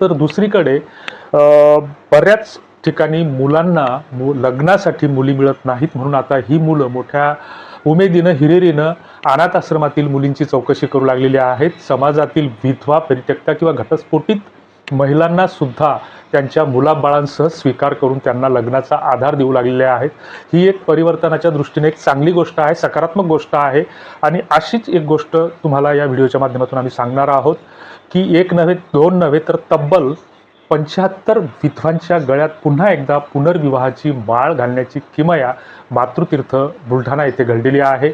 तर दुसरीकडे बऱ्याच ठिकाणी मुलांना मु लग्नासाठी मुली मिळत नाहीत म्हणून आता ही मुलं मोठ्या उमेदीनं हिरेरीनं अनाथ आश्रमातील मुलींची चौकशी करू लागलेली आहेत. समाजातील विधवा परित्यक्ता किंवा घटस्फोटीत महिलांना सुद्धा त्यांच्या मुलाबाळांसह स्वीकार करून त्यांना लग्नाचा आधार देऊ लागलेले आहेत. ही एक परिवर्तनाच्या दृष्टीने एक चांगली गोष्ट आहे सकारात्मक गोष्ट आहे. आणि अशीच एक गोष्ट तुम्हाला या व्हिडिओच्या माध्यमातून आम्ही सांगणार आहोत की एक नव्हे दोन नव्हे तर तब्बल पंच्याहत्तर विधवांच्या गळ्यात पुन्हा एकदा पुनर्विवाहाची माळ घालण्याची किमया मातृतीर्थ बुलढाणा येथे घडलेली आहे.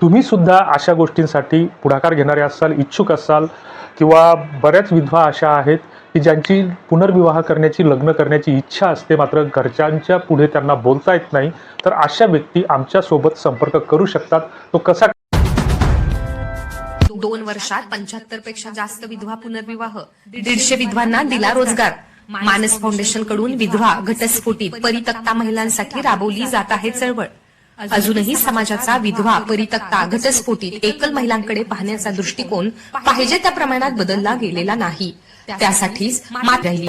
तुम्ही सुद्धा अशा गोष्टींसाठी पुढाकार घेणारे असाल इच्छुक असाल किंवा बऱ्याच विधवा अशा आहेत की ज्यांची पुनर्विवाह करण्याची लग्न करण्याची इच्छा असते मात्र घरच्यांच्या पुढे त्यांना बोलता येत नाही तर अशा व्यक्ती आमच्यासोबत संपर्क करू शकतात. तो कसा दोन वर्षात पंच्याहत्तरपेक्षा जास्त विधवा पुनर्विवाह दीडशे विधवांना दिला रोजगार. मानस फाउंडेशनकडून विधवा घटस्फोटी परितक्ता महिलांसाठी राबवली जात आहे चळवळ. अजूनही समाजाचा विधवा परितक्ता घटस्फोटीत एकल महिलांकडे पाहण्याचा दृष्टिकोन पाहिजे त्या प्रमाणात बदलला गेलेला नाही. त्यासाठीच मात राहिली.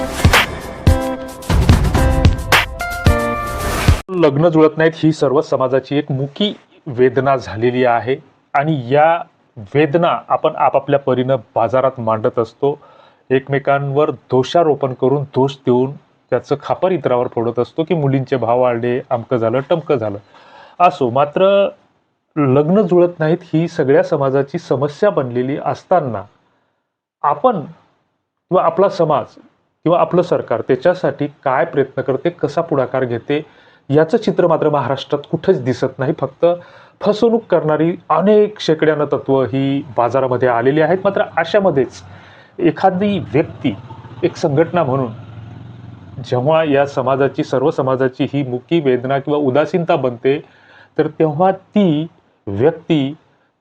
लग्न जुळत नाहीत ही सर्व समाजाची एक मुकी वेदना झालेली आहे. आणि या वेदना आपण आपापल्या परीनं बाजारात मांडत असतो. एकमेकांवर दोषारोपण करून दोष देऊन त्याचं खापर इतरावर फोडत असतो की मुलींचे भाव वाढले अमकं झालं टमकं झालं. असो मात्र लग्न जुळत नाहीत ही सगळ्या समाजाची समस्या बनलेली असताना आपण किंवा आपला समाज किंवा आपलं सरकार त्याच्यासाठी काय प्रयत्न करते कसा पुढाकार घेते याचं चित्र मात्र महाराष्ट्रात कुठेच दिसत नाही. फक्त फसवणूक करणारी अनेक शेकड्यानं तत्व ही बाजारामध्ये आलेली आहेत. मात्र अशामध्येच एखादी व्यक्ती एक संघटना म्हणून जेव्हा या समाजाची सर्व समाजाची ही मुकी वेदना किंवा उदासीनता बनते तर तेव्हा ती व्यक्ती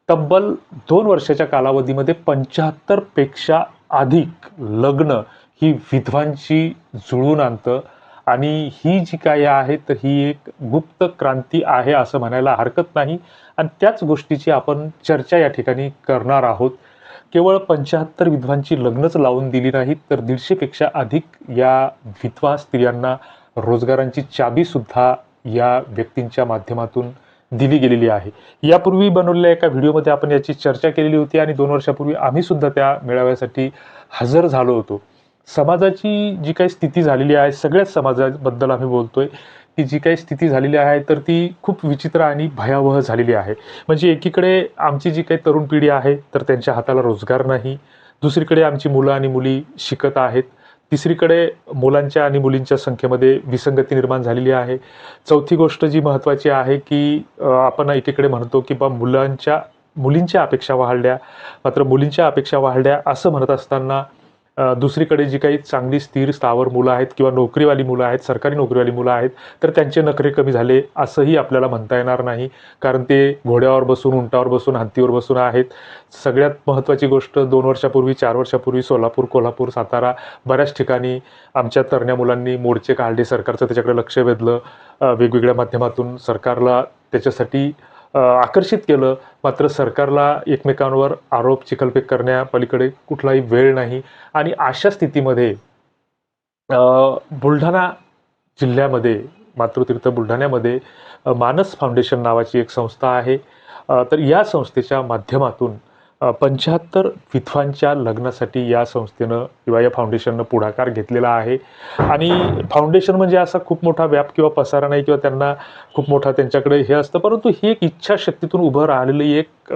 तब्बल दोन वर्षाच्या कालावधीमध्ये पंच्याहत्तरपेक्षा अधिक लग्न ही विधवांशी जुळून आणतं. आणि ही जी काय आहे तर ही एक गुप्त क्रांती आहे असं म्हणायला हरकत नाही. आणि त्याच गोष्टीची आपण चर्चा या ठिकाणी करणार आहोत. केवळ पंच्याहत्तर विधवांची लग्नच लावून दिली नाहीत तर दीडशेपेक्षा अधिक या विधवा स्त्रियांना रोजगारांची चाबीसुद्धा या व्यक्तींच्या माध्यमातून दिली गेलेली आहे. यापूर्वी बनवलेल्या एका व्हिडिओमध्ये आपण याची चर्चा केलेली होती आणि दोन वर्षापूर्वी आम्ही सुद्धा त्या मेळाव्यासाठी हजर झालो होतो. समाजाची जी काही स्थिती झालेली आहे सगळ्याच समाजाबद्दल आम्ही बोलतोय की जी काही स्थिती झालेली आहे तर ती खूप विचित्र आणि भयावह झालेली आहे. म्हणजे एकीकडे आमची जी काही तरुण पिढी आहे तर त्यांच्या हाताला रोजगार नाही. दुसरीकडे आमची मुलं आणि मुली शिकत आहेत. तिसरीकडे मुलांच्या आणि मुलींच्या संख्येमध्ये विसंगती निर्माण झालेली आहे. चौथी गोष्ट जी महत्त्वाची आहे की आपण एकीकडे म्हणतो की बा मुलांच्या मुलींच्या अपेक्षा वाढल्या. मात्र मुलींच्या अपेक्षा वाढल्या असं म्हणत असताना दुसरीकडे जी काही चांगली स्थिर स्थावर मुलं आहेत किंवा नोकरीवाली मुलं आहेत सरकारी नोकरीवाली मुलं आहेत तर त्यांचे नखरे कमी झाले असंही आपल्याला म्हणता येणार नाही. कारण ते घोड्यावर बसून उंटावर बसून हत्तीवर बसून आहेत. सगळ्यात महत्त्वाची गोष्ट दोन वर्षापूर्वी चार वर्षापूर्वी सोलापूर कोल्हापूर सातारा बऱ्याच ठिकाणी आमच्या तरण्या मुलांनी मोर्चे काढले सरकारचं त्याच्याकडे लक्ष वेधलं. वेगवेगळ्या माध्यमातून सरकारला त्याच्यासाठी आकर्षित केलं. मात्र सरकारला एकमेकांवर आरोप चिखलफेक करण्यापलीकडे कुठलाही वेळ नाही. आणि अशा स्थितीमध्ये बुलढाणा जिल्ह्यामध्ये मातृतीर्थ बुलढाण्यामध्ये मानस फाउंडेशन नावाची एक संस्था आहे. तर या संस्थेच्या माध्यमातून पंच्याहत्तर विधवांच्या लग्नासाठी या संस्थेनं किंवा या फाउंडेशननं पुढाकार घेतलेला आहे. आणि फाउंडेशन म्हणजे असा खूप मोठा व्याप किंवा पसारा नाही किंवा त्यांना खूप मोठा त्यांच्याकडे हे असतं. परंतु ही एक इच्छाशक्तीतून उभं राहिलेली एक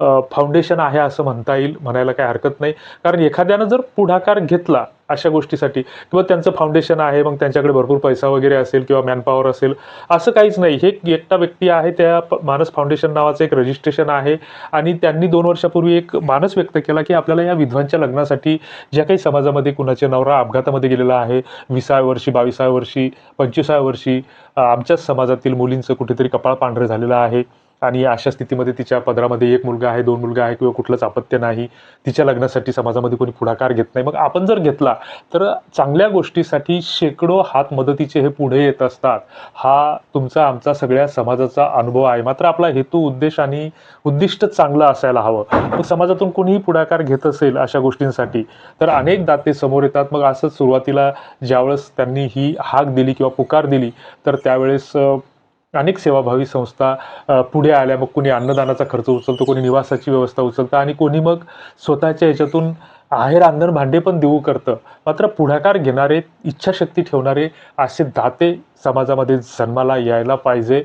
फाउंडेशन आहे असं म्हणता येईल म्हणायला काही हरकत नाही. कारण एखाद्यानं जर पुढाकार घेतला अशा गोष्टीसाठी किंवा त्यांचं फाउंडेशन आहे मग त्यांच्याकडे भरपूर पैसा वगैरे असेल किंवा मॅनपॉवर असेल असं काहीच नाही. हे एक एकटा व्यक्ती आहे त्या मानस फाउंडेशन नावाचं एक रजिस्ट्रेशन आहे. आणि त्यांनी दोन वर्षापूर्वी एक मानस व्यक्त केला की आपल्याला या विधवांच्या लग्नासाठी ज्या काही समाजामध्ये कुणाचे नवरा अपघातामध्ये गेलेला आहे विसाव्या वर्षी बावीसाव्या वर्षी पंचवीसाव्या वर्षी आमच्याच समाजातील मुलींचं कुठेतरी कपाळ पांढरे झालेलं आहे. आणि अशा स्थितीमध्ये तिच्या पदरामध्ये एक मुलगा आहे दोन मुलगा आहे किंवा कुठलंच अपत्य नाही. तिच्या लग्नासाठी समाजामध्ये कोणी पुढाकार घेत नाही. मग आपण जर घेतला तर चांगल्या गोष्टीसाठी शेकडो हात मदतीचे हे पुढे येत असतात. हा तुमचा आमचा सगळ्या समाजाचा अनुभव आहे. मात्र आपला हेतू उद्देश आणि उद्दिष्ट चांगलं असायला हवं. मग समाजातून कोणीही पुढाकार घेत असेल अशा गोष्टींसाठी तर अनेक दाते समोर येतात. मग असंच सुरुवातीला ज्यावेळेस त्यांनी ही हाक दिली किंवा पुकार दिली तर त्यावेळेस अनेक सेवाभावी संस्था पुढे आल्या. मग कोणी अन्नदानाचा खर्च उचलतो कोणी निवासाची व्यवस्था उचलतं आणि कोणी मग स्वतःच्या याच्यातून आहेर अंगण भांडे पण देऊ करतं. मात्र पुढाकार घेणारे इच्छाशक्ती ठेवणारे असे दाते समाजामध्ये जन्माला यायला पाहिजे.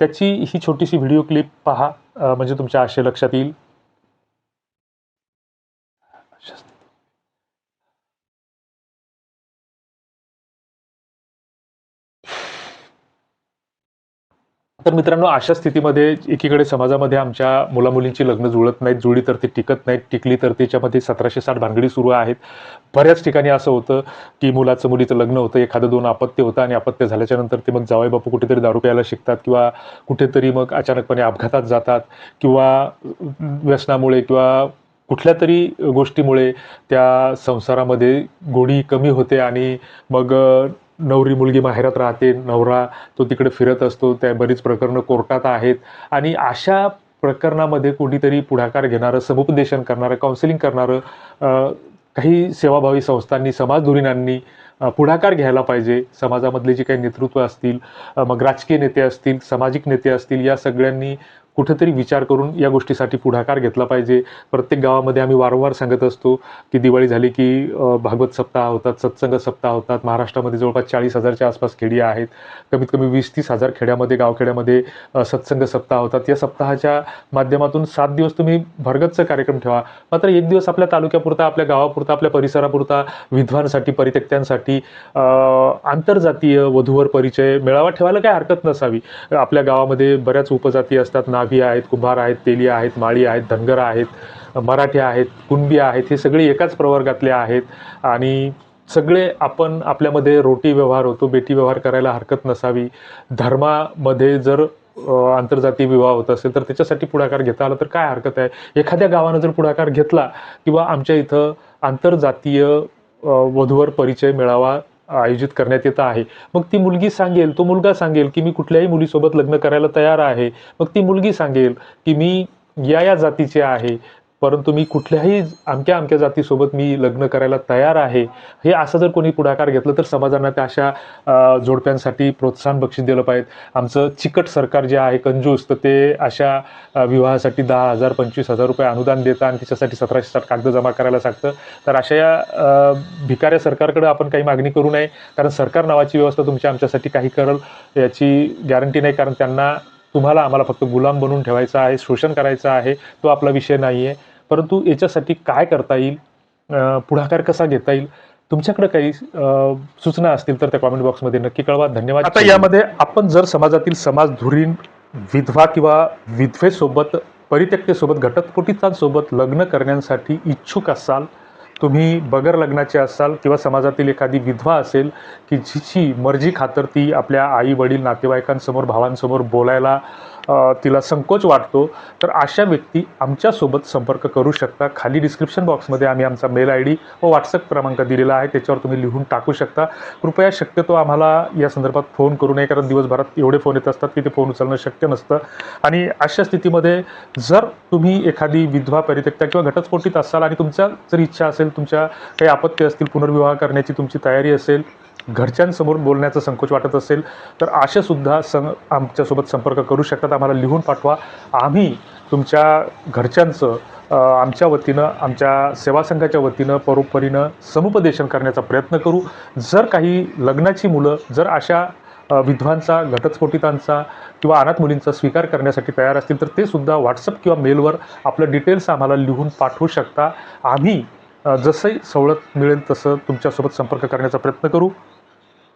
त्याची ही छोटीशी व्हिडिओ क्लिप पहा. म्हणजे तुमच्या आशय लक्षात येईल. तर मित्रांनो अशा स्थितीमध्ये एकीकडे समाजामध्ये आमच्या मुलामुलींची लग्न जुळत नाहीत जुळी तर ती टिकत नाहीत टिकली तर त्याच्यामध्ये सतराशे साठ भानगडी सुरू आहेत. बऱ्याच ठिकाणी असं होतं की मुलाचं मुलीचं लग्न होतं एखादं दोन अपत्य होतं आणि अपत्य झाल्याच्यानंतर ते मग जावई बापू कुठेतरी दारू प्यायला शिकतात किंवा कुठेतरी मग अचानकपणे अपघातात जातात किंवा व्यसनामुळे किंवा कुठल्या तरी गोष्टीमुळे त्या संसारामध्ये गोडी कमी होते आणि मग नवरी मुलगी माहेरात राहते नवरा तो तिकडे फिरत असतो त्या बरीच प्रकरणं कोर्टात आहेत. आणि अशा प्रकरणामध्ये कोणीतरी पुढाकार घेणारं समुपदेशन करणारं काउन्सिलिंग करणारं काही सेवाभावी संस्थांनी समाजधुरीणांनी पुढाकार घ्यायला पाहिजे. समाजामधले जे काही नेतृत्व असतील मग राजकीय नेते असतील सामाजिक नेते असतील या सगळ्यांनी कुठेतरी विचार करून या गोष्टीसाठी पुढाकार घेतला पाहिजे. प्रत्येक गावामध्ये आम्ही वारंवार सांगत असतो की दिवाळी झाली की भागवत सप्ताह होतात सत्संग सप्ताह होतात. महाराष्ट्रामध्ये जवळपास चाळीस हजारच्या आसपास खेडी आहेत. कमीत कमी वीस तीस हजार खेड्यामध्ये गावखेड्यामध्ये सत्संग सप्ताह होतात. या सप्ताहाच्या माध्यमातून सात दिवस तुम्ही भरगतचा कार्यक्रम ठेवा. मात्र एक दिवस आपल्या तालुक्यापुरता आपल्या गावापुरता आपल्या परिसरापुरता विधवांसाठी परित्यक्त्यांसाठी आंतरजातीय वधूवर परिचय मेळावा ठेवायला काही हरकत नसावी. आपल्या गावामध्ये बऱ्याच उपजाती असतात नाग नाभी आहेत कुंभार आहेत तेली आहेत माळी आहेत धनगर आहेत मराठी आहेत कुणबी आहेत हे सगळे एकाच प्रवर्गातले आहेत. आणि सगळे आपण आपल्यामध्ये रोटी व्यवहार होतो बेटी व्यवहार करायला हरकत नसावी. धर्मामध्ये जर आंतरजातीय विवाह होत असेल तर त्याच्यासाठी पुढाकार घेता आला तर काय हरकत आहे? एखाद्या गावानं जर पुढाकार घेतला किंवा आमच्या इथं आंतरजातीय वधूवर परिचय मिळावा आयोजित करण्यात येत आहे. मग ती मुलगी सांगेल तो मुलगा सांगेल की मी कुठल्याही मुलीसोबत लग्न करायला तयार आहे. मग ती मुलगी सांगेल की मी या या जातीचे आहे. परंतु मी कुठल्याही अमक्या अमक्या जातीसोबत मी लग्न करायला तयार आहे हे असं जर कोणी पुढाकार घेतलं तर समाजांना त्या अशा जोडप्यांसाठी प्रोत्साहन बक्षीस दिलं पाहिजे. आमचं चिकट सरकार जे आहे कंजूस तर ते अशा विवाहासाठी दहा हजार पंचवीस हजार रुपये अनुदान देतं आणि त्याच्यासाठी सतराशे साठ कागद जमा करायला सांगतं. तर अशा या भिकाऱ्या सरकारकडे आपण काही मागणी करू नये कारण सरकार नावाची व्यवस्था तुमच्या आमच्यासाठी काही करल याची गॅरंटी नाही कारण त्यांना तुम्हाला आम्हाला फक्त गुलाम बनवून ठेवायचा आहे शोषण करायचं आहे तो आपला विषय नाही आहे परंतु याच्यासाठी काय करता येईल? पुढाकार कसा घेता येईल? तुमच्याकडे काही सूचना असतील तर त्या कॉमेंट बॉक्समध्ये नक्की कळवा. धन्यवाद. आता यामध्ये आपण जर समाजातील समाज धुरीण विधवा किंवा विधवेसोबत परित्यक्तेसोबत घटस्फोटितांसोबत लग्न करण्यासाठी इच्छुक असाल तुम्ही बगर लग्नाचे असाल किंवा समाजातील एखादी विधवा असेल की जिची मर्जी खातर ती आपल्या आई वडील नातेवाईकांसमोर भावांसमोर बोलायला तिला संकोच वाटतो तर अशा व्यक्ती आमच्यासोबत संपर्क करू शकता. खाली डिस्क्रिप्शन बॉक्समध्ये आम्ही आमचा मेल आय डी व व्हॉट्सअप क्रमांक दिलेला आहे. त्याच्यावर तुम्ही लिहून टाकू शकता. कृपया शक्यतो आम्हाला या संदर्भात फोन करू नये कारण दिवसभरात एवढे फोन येत असतात की ते फोन उचलणं शक्य नसतं. आणि अशा स्थितीमध्ये जर तुम्ही एखादी विधवा परित्यक्ता किंवा घटस्फोटीत असाल आणि तुमच्या जर इच्छा असेल तुमच्या काही आपत्ती असतील पुनर्विवाह करण्याची तुमची तयारी असेल घरच्यांसमोर बोलण्याचा संकोच वाटत असेल तर अशा सुद्धा सं आमच्यासोबत संपर्क करू शकतात. आम्हाला लिहून पाठवा. आम्ही तुमच्या घरच्यांचं आमच्या वतीनं आमच्या सेवा संघाच्या वतीनं परोपरीनं समुपदेशन करण्याचा प्रयत्न करू. जर काही लग्नाची मुलं जर अशा विधवांचा घटस्फोटितांचा किंवा अनाथ मुलींचा स्वीकार करण्यासाठी तयार असतील तर ते सुद्धा व्हॉट्सअप किंवा मेलवर आपलं डिटेल्स आम्हाला लिहून पाठवू शकता. आम्ही जसंही सवलत मिळेल तसं तुमच्यासोबत संपर्क करण्याचा प्रयत्न करू.